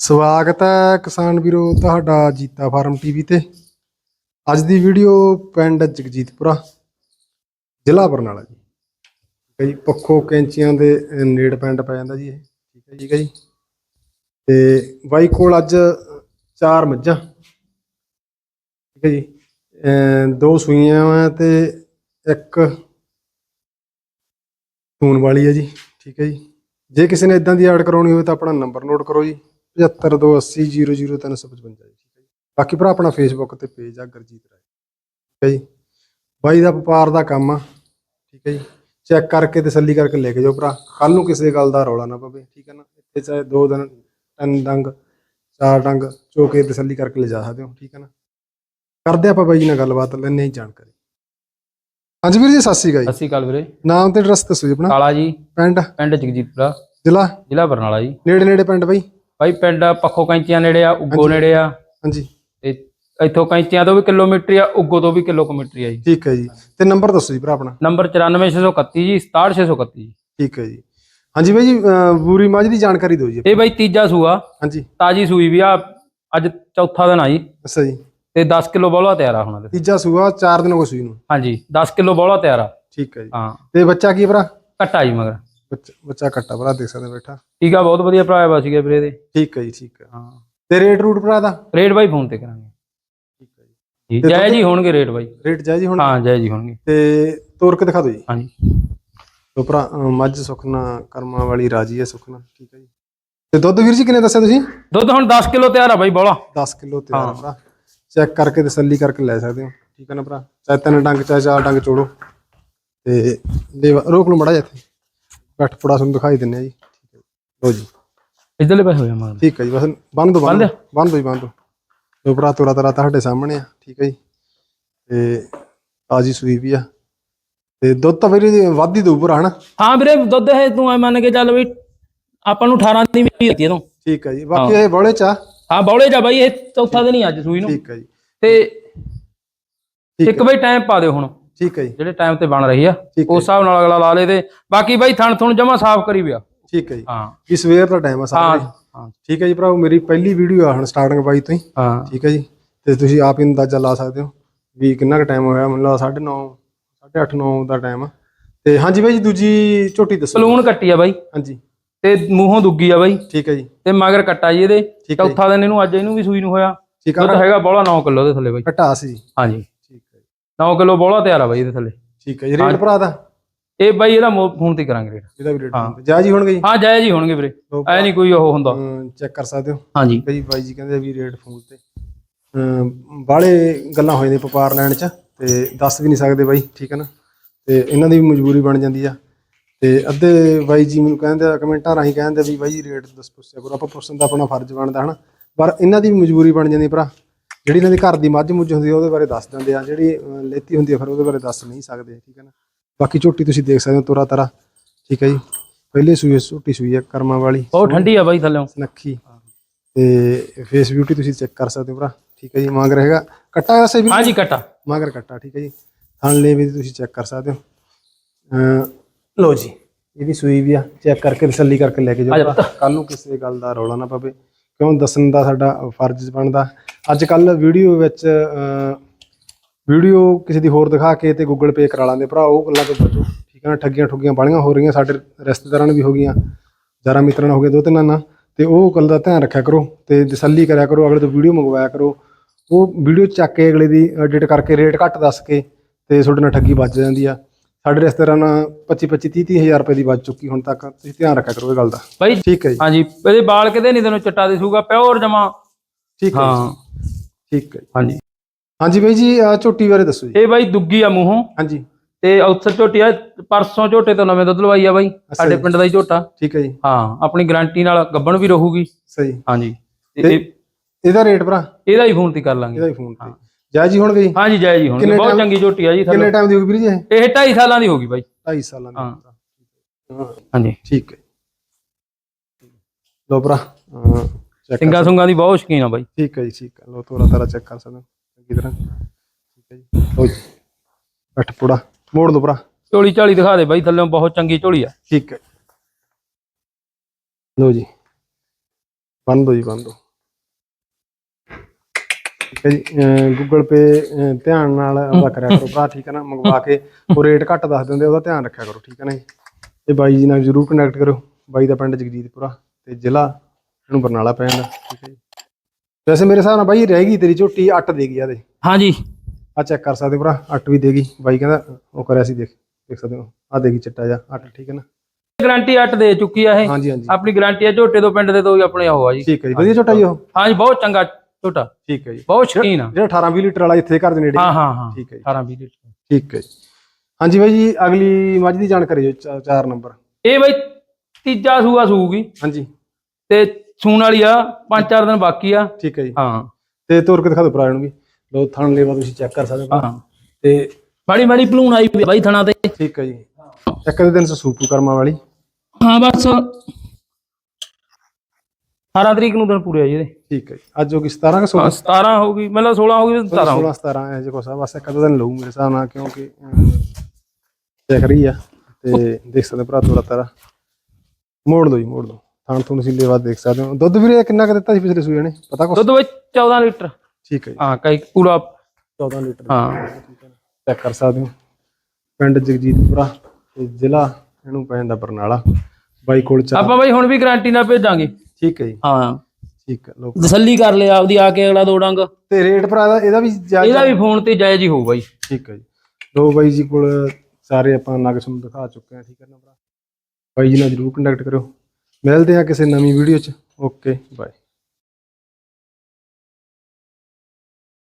ਸਵਾਗਤ ਹੈ ਕਿਸਾਨ ਵੀਰੋ ਤੁਹਾਡਾ ਜੀਤਾ ਫਾਰਮ ਟੀਵੀ ਤੇ। ਅੱਜ ਦੀ ਵੀਡੀਓ ਪਿੰਡ ਜਗਜੀਤਪੁਰਾ ਜ਼ਿਲ੍ਹਾ ਬਰਨਾਲਾ ਜੀ। ਠੀਕ ਹੈ ਜੀ ਪੱਖੋ ਕੈਂਚੀਆਂ ਦੇ ਨੇੜ ਪਿੰਡ ਪੈ ਜਾਂਦਾ ਜੀ ਇਹ। ਠੀਕ ਹੈ ਜੀ, ਠੀਕ ਹੈ ਜੀ। ਤੇ ਬਾਈ ਕੋਲ ਅੱਜ ਚਾਰ ਮੱਝਾਂ। ਠੀਕ ਹੈ ਜੀ ਦੋ ਸੂਈਆਂ ਵਾ ਤੇ ਇੱਕ ਸੂਣ ਵਾਲੀ ਹੈ ਜੀ। ਠੀਕ ਹੈ ਜੀ ਜੇ ਕਿਸੇ ਨੇ ਇਦਾਂ ਦੀ ਐਡ ਕਰਾਉਣੀ ਹੋਵੇ ਤਾਂ ਆਪਣਾ ਨੰਬਰ ਨੋਟ ਕਰੋ ਜੀ। 7528000355 ਜੀ ਠੀਕ ਹੈ ਜੀ। ਬਾਕੀ ਭਰਾ ਆਪਣਾ ਫੇਸਬੁੱਕ ਤੇ ਪੇਜ ਆ ਗਰਜੀਤ ਰਾਏ। ਠੀਕ ਹੈ ਜੀ। ਬਾਈ ਦਾ ਵਪਾਰ ਦਾ ਕੰਮ ਆ ਠੀਕ ਹੈ ਜੀ। ਚੈੱਕ ਕਰਕੇ ਤਸੱਲੀ ਕਰਕੇ ਲੈ ਕੇ ਜਾਓ ਭਰਾ। ਕੱਲ ਨੂੰ ਕਿਸੇ ਗੱਲ ਦਾ ਰੌਲਾ ਨਾ ਪਵੇ ਠੀਕ ਹੈ ਨਾ। ਇੱਥੇ ਚਾਹੇ ਦੋ ਦਿਨ ਤਿੰਨ ਡੰਗ ਚਾਰ ਡੰਗ ਚੋ ਕੇ ਤਸੱਲੀ ਕਰਕੇ ਲੈ ਜਾ ਸਕਦੇ ਹੋ ਠੀਕ ਹੈ ਨਾ। ਕਰਦੇ ਆਪਾਂ ਬਾਈ ਜੀ ਨਾਲ ਗੱਲਬਾਤ ਲੈਣੇ ਹੀ ਜਾਣਕਾਰੀ। ਹਾਂਜੀ ਵੀਰ ਜੀ ਸਤਿ ਸ਼੍ਰੀ ਅਕਾਲ ਸਤਿ ਜੀ ਸ਼੍ਰੀ ਅਕਾਲ ਵੀਰੇ। ਨਾਮ ਤੇ ਐਡਰੈਸ ਦੱਸੋ ਜੀ ਆਪਣਾ। ਕਾਲਾ ਜੀ। ਪਿੰਡ? ਪਿੰਡ ਜਗਜੀਤਪੁਰਾ। ਜ਼ਿਲ੍ਹਾ? ਜ਼ਿਲ੍ਹਾ ਬਰਨਾਲਾ ਜੀ। ਨੇੜੇ ਨੇੜੇ ਪਿੰਡ ਬਾਈ? ਭਾਈ ਪਿੰਡ ਪੱਖੋ ਕੈਂਚੀਆਂ ਨੇੜੇ ਆ ਉੱਗੋ। ਨੇੜੇ ਆ। ਹਾਂਜੀ। ਤੇ ਇੱਥੋਂ ਕੈਂਚੀਆਂ ਤੋਂ ਵੀ ਕਿਲੋਮੀਟਰ ਆ ਉੱਗੋ ਤੋਂ ਵੀ ਕਿਲੋਮੀਟਰ ਆ ਜੀ। ਠੀਕ ਹੈ ਜੀ। ਤੇ ਨੰਬਰ ਦੱਸੋ ਜੀ ਭਰਾ ਆਪਣਾ। ਨੰਬਰ 94631 ਜੀ 67631 ਜੀ। ਠੀਕ ਹੈ ਜੀ। ਹਾਂਜੀ ਬਾਈ ਜੀ ਬੂਰੀ ਮੱਝ ਦੀ ਜਾਣਕਾਰੀ ਦਿਓ ਜੀ ਇਹ ਬਾਈ ਤੀਜਾ ਸੂਆ। ਹਾਂਜੀ। ਤਾਜੀ ਸੂਈ ਵੀ ਆ ਅੱਜ ਚੌਥਾ ਦਿਨ ਆ ਜੀ। ਅੱਛਾ ਜੀ। ਤੇ 10 ਕਿਲੋ ਬੋਲਾ ਤਿਆਰ ਆ ਹੁਣ। ਤੀਜਾ ਸੂਆ 4 ਦਿਨ ਹੋ ਗਏ ਸੂਈ ਨੂੰ। ਹਾਂਜੀ 10 ਕਿਲੋ ਬੋਲਾ ਤਿਆਰ ਆ। ਠੀਕ ਹੈ ਜੀ। ਹਾਂ। ਤੇ ਬੱਚਾ ਕੀ ਭਰਾ? ਕੱਟਾ ਜੀ ਮਗਰ। ਬੱਚਾ ਬੱਚਾ ਕੱਟਾ ਭਰਾ ਦੇਖ ਸਕਦੇ ਬੈਠਾ। ਠੀਕ ਆ ਬਹੁਤ ਵਧੀਆ ਭਰਾ ਵਾ ਸੀਗੇ ਵੀਰੇ ਦੇ। ਠੀਕ ਹੈ ਜੀ ਠੀਕ ਹੈ ਹਾਂ। ਤੇ ਰੇਟ ਰੂਟ ਭਰਾ ਦਾ? ਰੇਟ ਬਾਈ ਫੋਨ ਤੇ ਕਰਾਂਗੇ। ਠੀਕ ਹੈ ਜੀ। ਜੀ ਜੈ ਜੀ ਹੋਣਗੇ ਰੇਟ ਬਾਈ। ਰੇਟ ਜਾਇਜ਼ ਹੀ ਹੁਣ ਹਾਂ ਜੈ ਜੀ ਹੋਣਗੇ। ਤੇ ਤੋਰ ਕੇ ਦਿਖਾ ਦਿਓ ਜੀ। ਹਾਂਜੀ। ਤੋ ਭਰਾ ਮੱਝ ਸੁਖਨਾ ਕਰਮਾਂ ਵਾਲੀ ਰਾਜੀ ਹੈ ਸੁਖਨਾ। ਠੀਕ ਹੈ ਜੀ। ਤੇ ਦੁੱਧ ਵੀਰ ਜੀ ਕਿੰਨੇ ਦੱਸਿਆ ਤੁਸੀਂ? ਦੁੱਧ ਹੁਣ 10 ਕਿਲੋ ਤਿਆਰ ਆ ਬਾਈ ਬੋਲਾ। 10 ਕਿਲੋ ਤਿਆਰ ਆ ਭਰਾ। ਚੈੱਕ ਕਰਕੇ ਤਸੱਲੀ ਕਰਕੇ ਲੈ ਸਕਦੇ ਹੋ। ਠੀਕ ਹੈ ਨਾ ਭਰਾ? ਚਾਹੇ ਤਿੰਨ ਡੰਗ ਚਾਹੇ ਚਾਰ ਡੰਗ ਚੋੜੋ। ਤੇ ਰੋਕ ਲਓ ਮੜਾ ਇੱਥੇ। ਬੱਠ ਪੁੜਾ ਤੁਹਾਨੂੰ ਦਿਖਾਈ ਦਿੰਨੇ ਆ ਜੀ। ਠੀਕ ਹੈ ਲੋ ਜੀ। ਇਧਰਲੇ ਪਾਸੇ ਹੋਇਆ ਮਗਰ ਠੀਕ ਹੈ ਜੀ ਬਸ ਬੰਨ ਦੋ ਬੰਨ ਬੰਨ੍ਹ ਦੋ ਜੀ ਬੰਨ ਦੋ ਜੋ ਭਰਾ ਤੋਰਾ ਤਰਾ ਤੁਹਾਡੇ ਸਾਹਮਣੇ ਆ। ਠੀਕ ਹੈ ਜੀ। ਤੇ ਤਾਜੀ ਸੂਈ ਵੀ ਆ। ਤੇ ਦੁੱਧ ਤਾਂ ਵੀਰੇ ਜੀ ਵੱਧ ਹੀ ਦਊ ਭਰਾ ਹਨਾ। ਹਾਂ ਵੀਰੇ ਦੁੱਧ ਇਹ ਤੂੰ ਐ ਮੰਨ ਕੇ ਚੱਲ ਵੀ ਆਪਾਂ ਨੂੰ 18 ਦੀ ਮਿਲੀ ਦਿੱਤੀ ਇਹਨੂੰ। ਠੀਕ ਹੈ ਜੀ। ਬਾਕੀ ਇਹ ਬੋਲੇ ਚਾ ਹਾਂ ਬੌਲੇ ਜਾ ਬਾਈ ਇਹ ਚੌਥਾ ਦਿਨ ਹੀ ਅੱਜ ਸੂਈ ਨੂੰ। ਠੀਕ ਹੈ ਜੀ। ਤੇ ਇੱਕ ਬਈ ਟਾਈਮ ਪਾ ਦਿਓ ਹੁਣ। ਠੀਕ ਹੈ ਜੀ। ਜਿਹੜੇ ਟਾਈਮ ਤੇ ਬਣ ਰਹੀ ਆ ਉਸ ਹਿਸਾਬ ਨਾਲ ਅਗਲਾ ਲਾ ਲੇ ਤੇ। ਬਾਕੀ ਬਾਈ ਥਣ ਥੁਣ ਜਮਾ ਸਾਫ਼ ਕਰੀ ਪਿਆ। ਠੀਕ ਹੈ ਜੀ। ਹਾਂ। ਇਹ ਸਵੇਰ ਦਾ ਟਾਈਮ ਆ ਸਾਰਾ ਹਾਂ ਠੀਕ ਹੈ ਜੀ ਭਰਾਓ ਮੇਰੀ ਪਹਿਲੀ ਵੀਡੀਓ ਆ ਹੁਣ ਸਟਾਰਟਿੰਗ ਬਾਈ ਤੋਂ ਹੀ। ਹਾਂ। ਠੀਕ ਹੈ ਜੀ। ਤੇ ਤੁਸੀਂ ਆਪ ਹੀ ਅੰਦਾਜ਼ਾ ਲਾ ਸਕਦੇ ਹੋ ਵੀ ਕਿੰਨਾ ਕੁ ਟਾਈਮ ਹੋਇਆ। ਮੈਨੂੰ ਲੱਗਦਾ 9:30 8:30 9 ਦਾ ਟਾਈਮ ਆ। ਤੇ ਹਾਂਜੀ ਬਾਈ ਜੀ ਦੂਜੀ ਝੋਟੀ ਦੱਸੋ। ਸਲੂਨ ਕੱਟੀ ਆ ਬਾਈ। ਹਾਂਜੀ। ਤੇ ਮੂੰਹੋਂ ਦੁੱਗੀ ਆ ਬਾਈ। ਠੀਕ ਹੈ ਜੀ। ਤੇ ਮਗਰ ਕੱਟਾ ਜੀ ਇਹਦੇ। ਚੌਥਾ ਦਿਨ ਇਹਨੂੰ ਅੱਜ ਇਹਨੂੰ ਵੀ ਸੂਈ ਨੂੰ ਹੋਇਆ। ਠੀਕ ਆ ਹੈਗਾ ਬੌਲਾ 9 ਕਿਲੋ ਦੇ ਥੱਲੇ ਬਾਈ। ਘਟਾ ਸੀ ਹਾਂਜੀ। 9 ਕਿਲੋ ਬੌਲਾ ਤਿਆਰ ਆ ਬਾਈ ਇਹਦੇ ਥੱਲੇ। ਠੀਕ ਹੈ ਜੀ ਰੇਟ ਭਰਾ ਦਾ? ਇਹ ਬਾਈ ਇਹਦਾ ਫੋਨ ਤੇ ਕਰਾਂਗੇ ਰੇਟ। ਇਹਦਾ ਵੀ ਰੇਟ ਜਾ ਜੀ ਹੋਣਗੇ ਜੀ? ਹਾਂ ਜਾਇਜ਼ ਹੀ ਹੋਣਗੇ ਵੀਰੇ। ਐ ਨਹੀਂ ਕੋਈ ਉਹ ਹੁੰਦਾ। ਚੈੱਕ ਕਰ ਸਕਦੇ ਹੋ? ਹਾਂਜੀ। ਕਈ ਬਾਈ ਜੀ ਕਹਿੰਦੇ ਵੀ ਰੇਟ ਫੋਨ ਤੇ। ਬਾਹਲੇ ਗੱਲਾਂ ਹੋ ਜਾਂਦੀਆਂ ਵਪਾਰ ਲੈਣ ਚ ਤੇ ਦੱਸ ਵੀ ਨਹੀਂ ਸਕਦੇ ਬਾਈ ਠੀਕ ਹੈ ਨਾ? ਤੇ ਇਹਨਾਂ ਦੀ ਵੀ ਮਜਬੂਰੀ ਬਣ ਜਾਂਦੀ ਆ। ਤੇ ਅੱਧੇ ਬਾਈ ਜੀ ਮੈਨੂੰ ਕਹਿੰਦੇ ਆ ਕਮੈਂਟਾਂ ਰਾਹੀਂ ਕਹਿੰਦੇ ਵੀ ਬਾਈ ਰੇਟ ਦੱਸ ਪੁੱਛਿਆ ਕਰੋ। ਆਪਾਂ ਪੁੱਛਣ ਦਾ ਆਪਣਾ ਫਰਜ਼ ਬਣਦਾ ਹਨਾ? ਪਰ ਇਹਨਾਂ ਦੀ ਵੀ ਮਜਬੂਰੀ ਬਣ ਜਾਂਦੀ ਭਰਾ। ਜਿਹੜੀ ਇਹਨਾਂ ਦੇ ਘਰ ਦੀ ਮੱਝ ਮੁੱਝ ਹੁੰਦੀ ਆ ਉਹਦੇ ਬਾਰੇ ਦੱਸ ਦਿੰਦੇ ਆ। ਜਿਹੜੀ ਅਹ, ਲੇਤੀ ਹੁੰਦੀ ਆ ਫਿਰ ਉਹਦੇ ਬਾਰੇ ਦੱਸ ਨਹੀਂ ਸਕਦੇ ਠੀਕ ਹੈ ਨਾ? ਬਾਕੀ ਝੋਟੀ ਤੁਸੀਂ ਦੇਖ ਸਕਦੇ ਹੋ ਤੋਰਾ ਤਰਾ ਠੀਕ ਹੈ ਜੀ। ਪਹਿਲੇ ਸੂਈ ਝੋਟੀ ਸੂਈ ਆ ਕਰਮਾਂ ਵਾਲੀ। ਬਹੁਤ ਠੰਡੀ ਆ ਬਾਈ ਥੱਲੇ। ਨੱਖੀ ਤੇ ਫੇਸ ਬਿਊਟੀ ਤੁਸੀਂ ਚੈੱਕ ਕਰ ਸਕਦੇ ਹੋ ਭਰਾ ਠੀਕ ਹੈ ਜੀ। ਮਾਂਗ ਰਹੇਗਾ ਕੱਟਾ ਵੈਸੇ ਵੀ? ਹਾਂਜੀ ਕੱਟਾ। ਮਾਂਗਰ ਕੱਟਾ ਠੀਕ ਹੈ ਜੀ। ਥਣ ਲੈ ਵੀ ਤੁਸੀਂ ਚੈੱਕ ਕਰ ਸਕਦੇ ਹੋ। ਅਮ ਲਓ ਜੀ। ਇਹਦੀ ਸੂਈ ਵੀ ਆ। ਚੈੱਕ ਕਰਕੇ ਤਸੱਲੀ ਕਰਕੇ ਲੈ ਕੇ ਜਾਓ ਕੱਲ ਨੂੰ ਕਿਸੇ ਗੱਲ ਦਾ ਰੌਲਾ ਨਾ ਪਵੇ। ਕਿਉਂ ਦੱਸਣ ਦਾ ਸਾਡਾ ਫਰਜ਼ ਬਣਦਾ? ਅੱਜ ਕੱਲ ਵੀਡੀਓ ਵਿੱਚ ਵੀਡੀਓ ਕਿਸੇ ਦੀ ਹੋਰ ਦਿਖਾ ਕੇ ਤੇ ਗੂਗਲ ਪੇ ਕਰਾ ਲਾਂਦੇ। ਭਰਾ, ਉਹ ਗੱਲਾਂ ਤੋਂ ਬਚੋ। ਠੀਕ ਹੈ ਨਾ? ਠੱਗੀਆਂ ਠੁੱਗੀਆਂ ਬਾਲੀਆਂ ਹੋ ਰਹੀਆਂ, ਸਾਡੇ ਰਿਸ਼ਤੇਦਾਰਾਂ ਨੂੰ ਵੀ ਹੋ ਗਈਆਂ। ਯਾਰਾਂ ਮਿੱਤਰਾਂ ਨਾਲ ਹੋ ਗਏ ਦੋ ਤਿੰਨਾਂ ਨਾਲ। ਤੇ ਉਹ ਗੱਲ ਦਾ ਧਿਆਨ ਰੱਖਿਆ ਕਰੋ ਤੇ ਤਸੱਲੀ ਕਰਿਆ ਕਰੋ, ਅਗਲੇ ਤੋਂ ਵੀਡੀਓ ਮੰਗਵਾਇਆ ਕਰੋ। ਉਹ ਵੀਡੀਓ ਚੱਕ ਕੇ ਅਗਲੇ ਦੀ ਐਡਿਟ ਕਰਕੇ ਰੇਟ ਘੱਟ ਦੱਸ ਕੇ ਤੇ ਤੁਹਾਡੇ ਨਾਲ ਠੱਗੀ ਵੱਜ ਜਾਂਦੀ ਆ। ਸਾਡੇ ਰਿਸ਼ਤੇਦਾਰਾਂ ਨਾਲ 25 25 30 ਹਜ਼ਾਰ ਰੁਪਏ ਦੀ ਵੱਜ ਚੁੱਕੀ ਹੁਣ ਤੱਕ। ਤੁਸੀਂ ਧਿਆਨ ਰੱਖਿਆ ਕਰੋ ਇਹ ਗੱਲ ਦਾ। ਬਾਈ ਠੀਕ ਹੈ ਜੀ। ਹਾਂਜੀ ਇਹਦੇ ਬਾਲ ਕਿਤੇ ਨਹੀਂ ਤੈਨੂੰ ਚਿੱਟਾ ਦਿਸੂਗਾ ਪਿਓਰ ਜਮਾ। ਠੀਕ ਹੈ ਹਾਂ। ਠੀਕ ਹੈ। ਹਾਂਜੀ। ਹਾਂਜੀ ਬਾਈ ਜੀ ਆਹ ਝੋਟੀ ਬਾਰੇ ਦੱਸੋ ਜੀ। ਇਹ ਬਾਈ ਦੁੱਗੀ ਆ ਮੂੰਹੋਂ। ਹਾਂਜੀ। ਤੇ ਉੱਥੇ ਝੋਟੀ ਆ ਪਰਸੋਂ ਝੋਟੇ ਤੋਂ ਨਵੇਂ ਦੁੱਧ ਲਵਾਈ ਆ ਬਾਈ ਸਾਡੇ ਪਿੰਡ ਦਾ ਹੀ ਝੋਟਾ। ਠੀਕ ਹੈ ਜੀ। ਹਾਂ ਆਪਣੀ ਗਾਰੰਟੀ ਨਾਲ ਗੱਬਣ ਵੀ ਰਹੂਗੀ। ਸਹੀ। ਹਾਂਜੀ। ਤੇ ਇਹਦਾ ਰੇਟ ਭਰਾ? ਇਹਦਾ ਹੀ ਫੋਨ ਤੇ ਕਰ ਲਾਂਗੇ। ਇਹਦਾ ਹੀ ਫੋਨ ਤੇ। ਜੈ ਜੀ ਹੁਣ ਗਈ ਹਾਂਜੀ ਜੈ ਜੀ ਹੁਣ ਕਿੰਨੇ ਬਹੁਤ time- ਚੰਗੀ ਝੋਟੀ ਆ ਜੀ ਕਿੰਨੇ ਥੱਲੇ ਟਾਈਮ ਦੀ ਹੋਊਗੀ ਵੀਰ ਜੀ ਇਹ? ਇਹ 2.5 ਸਾਲਾਂ ਦੀ ਹੋਗੀ ਬਾਈ। 2.5 ਸਾਲਾਂ ਦੀ। ਹਾਂ। ਹਾਂ। ਹਾਂਜੀ। ਠੀਕ ਹੈ। ਲੋ ਭਰਾ ਸਿੰਗਾ ਸੁੰਗਾ ਦੀ ਬਹੁਤ ਸ਼ਕੀਨ ਆ ਬਾਈ। ਠੀਕ ਹੈ ਜੀ ਠੀਕ ਹੈ। ਲੋ ਤੋਰਾ ਤਾਰਾ ਚੈੱਕ ਕਰ ਸਕਦੇ ਹੋ। ਚੰਗੀ ਤਰ੍ਹਾਂ। ਠੀਕ ਹੈ ਜੀ। ਲੋ ਜੀ। ਅੱਠ ਪੁੜਾ। ਮੋੜ ਦੋ ਭਰਾ। ਝੋਲੀ ਝਾਲੀ ਦਿਖਾ ਦੇ ਬਾਈ ਥੱਲੇ ਬਹੁਤ ਚੰਗੀ ਝੋਲੀ ਆ। ਠੀਕ ਹੈ। ਲੋ ਜੀ। ਬੰਦ ਦੋ ਜੀ ਬੰਦ ਦੋ। ਠੀਕ ਹੈ ਜੀ ਗੂਗਲ ਪੇ ਧਿਆਨ ਨਾਲ ਉਹਦਾ ਕਰਿਆ ਕਰੋ ਭਰਾ ਠੀਕ ਹੈ ਨਾ? ਮੰਗਵਾ ਕੇ ਉਹ ਰੇਟ ਘੱਟ ਦੱਸ ਦਿੰਦੇ ਉਹਦਾ ਧਿਆਨ ਰੱਖਿਆ ਕਰੋ ਠੀਕ ਹੈ ਨਾ ਜੀ? ਇਹ ਬਾਈ ਜੀ ਨਾਲ ਜਰੂਰ ਕਨੈਕਟ ਕਰੋ ਬਾਈ ਦਾ ਪਿੰਡ ਜਗਜੀਤਪੁਰਾ ਤੇ ਜ਼ਿਲ੍ਹਾ ਇਹਨੂੰ ਬਰਨਾਲਾ ਪੈ ਜਾਂਦਾ ਠੀਕ ਹੈ ਜੀ? ਵੈਸੇ ਮੇਰੇ ਹਿਸਾਬ ਨਾਲ ਬਾਈ ਰਹਿ ਗਈ ਤੇਰੀ ਝੋਟੀ 8 ਦੇ ਗਈ ਆ ਦੇ ਹਾਂਜੀ। ਆ ਚੈੱਕ ਕਰ ਸਕਦੇ ਭਰਾ 8 ਵੀ ਦੇਗੀ ਬਾਈ ਕਹਿੰਦਾ ਉਹ ਕਰਿਆ ਸੀ ਦੇਖ ਦੇਖ ਸਕਦੇ ਹੋ ਆ ਦੇਗੀ ਚਿੱਟਾ ਜਾ 8 ਠੀਕ ਹੈ ਨਾ? ਗਾਰੰਟੀ 8 ਦੇ ਚੁੱਕੀ ਆ ਇਹ। ਹਾਂਜੀ ਹਾਂਜੀ। ਆਪਣੀ ਗਾਰੰਟੀ ਆ ਝੋਟੇ ਤੋਂ ਪਿੰਡ ਦੇ ਤੋਂ ਹੀ ਆਪਣੇ ਉਹ ਆ ਜੀ। ਠੀਕ ਹੈ ਜੀ ਵਧੀਆ ਝੋਟਾ ਜੀ ਉਹ। ਹਾਂਜੀ ਬਹੁਤ ਚੰਗਾ ਝੋਟਾ ਠੀਕ ਹੈ ਜੀ। ਬਹੁਤ ਸ਼ਕੀਨ ਆ। ਜਿਹੜਾ 18 20 ਲੀਟਰ ਵਾਲਾ ਇੱਥੇ ਘਰ ਦੇ ਨੇੜੇ। ਹਾਂ ਹਾਂ ਹਾਂ। ਠੀਕ ਹੈ ਜੀ। 18 20 ਲੀਟਰ। ਠੀਕ ਹੈ ਜੀ। ਹਾਂਜੀ ਬਾਈ ਜੀ ਅਗਲੀ ਮੱਝ ਦੀ ਜਾਣਕਾਰੀ ਜੋ 4 ਨੰਬਰ। ਇਹ ਬਈ ਤੀਜਾ ਸੂਆ ਸੂਗੀ। ਹਾਂਜੀ। ਤੇ ਸੂਣ ਵਾਲੀ ਆ ਪੰਜ ਚਾਰ ਦਿਨ ਬਾਕੀ ਆ। ਠੀਕ ਹੈ ਜੀ। ਹਾਂ। ਤੇ ਤੋਰ ਕੇ ਦਿਖਾ ਦਿਓ ਭਰਾ ਨੂੰ ਵੀ। ਲੋ ਥਣ ਲੇਵਾ ਤੁਸੀਂ ਚੈੱਕ ਕਰ ਸਕਦੇ ਹੋ। ਹਾਂ। ਤੇ ਮਾੜੀ ਮਾੜੀ ਭਲੂਣ ਆਈ ਬਾਈ ਥਣਾ ਤੇ। ਠੀਕ ਹੈ ਜੀ। ਇੱਕ ਦੇ ਦਿਨ ਸੂਪੂ ਕਰਮਾ ਵਾਲੀ। ਹਾਂ ਬਸ। 18 ਤਰੀਕ ਨੂੰ ਦਿਨ ਪੂਰੇ ਆ ਜੀ ਇਹਦੇ। ਠੀਕ ਹੈ ਜੀ। ਅੱਜ ਹੋ ਗਈ 17 ਕਿ 16 ਹਾਂ 17 ਹੋ ਗਈ। ਮਤਲਬ 16 ਹੋ ਗਈ 17 ਹੋ 16 17 ਐ ਜੇ ਕੋਸਾ ਬਸ ਇੱਕ ਦਿਨ ਲਊ ਮੇਰੇ ਹਿਸਾਬ ਨਾਲ ਕਿਉਂਕਿ ਅਮ, ਦੇਖ ਰਹੀ ਆ ਤੇ ਦੇਖ ਸਕਦੇ ਹੋ ਭਰਾ ਥੋੜਾ ਤਾਰਾ। ਮੋੜ ਦੋ ਜੀ ਮੋੜ ਦੋ ਥਾਣ ਤੋਂ ਤੁਸੀਂ ਲੇਵਾ ਦੇਖ ਸਕਦੇ ਹੋ। ਦੁੱਧ ਵੀਰੇ ਕਿੰਨਾ ਕੁ ਦਿੱਤਾ ਸੀ ਪਿਛਲੇ ਸੂਏ ਨੇ? ਪਤਾ ਕੁਛ? ਦੁੱਧ ਵਿੱਚ 14 ਲੀਟਰ। ਠੀਕ ਹੈ ਜੀ। ਹਾਂ ਕਈ ਪੂਰਾ 14 ਲੀਟਰ। ਹਾਂ। ਚੈੱਕ ਕਰ ਸਕਦੇ ਹੋ। ਪਿੰਡ ਜਗਜੀਤਪੁਰਾ ਤੇ ਜ਼ਿਲ੍ਹਾ ਇਹਨੂੰ ਪੈ ਜਾਂਦਾ ਬਰਨਾਲਾ। ਬਾਈ ਕੋਲ ਆਪਾਂ ਬਾਈ ਹੁਣ ਵੀ ਗਾਰੰਟੀ ਨਾਲ ਭੇਜਾਂਗੇ। ਠੀਕ ਹੈ ਜੀ। ਹਾਂ। ਠੀਕ ਹੈ ਲੋ ਤਸੱਲੀ ਕਰ ਲਿਆ ਆਪਦੀ ਆ ਕੇ ਅਗਲਾ ਦੋ ਡੰਗ। ਤੇ ਰੇਟ ਭਰਾ ਦਾ ਇਹਦਾ ਵੀ ਜਾਇਜ਼ ਇਹਦਾ ਵੀ ਫੋਨ ਤੇ ਜਾਇਜ਼ ਹੀ ਹੋਊ ਬਾਈ ਠੀਕ ਹੈ ਜੀ। ਲੋ ਬਾਈ ਜੀ ਕੋਲ ਸਾਰੇ ਆਪਾਂ ਨਗ ਤੁਹਾਨੂੰ ਦਿਖਾ ਚੁੱਕੇ ਹਾਂ ਠੀਕ ਹੈ ਨਾ ਭਰਾ? ਬਾਈ ਜੀ ਨਾਲ ਜਰੂਰ ਕੰਟੈਕਟ ਕਰਿਓ। ਮਿਲਦੇ ਆ ਕਿਸੇ ਨਵੀਂ ਵੀਡੀਓ 'ਚ। Okay bye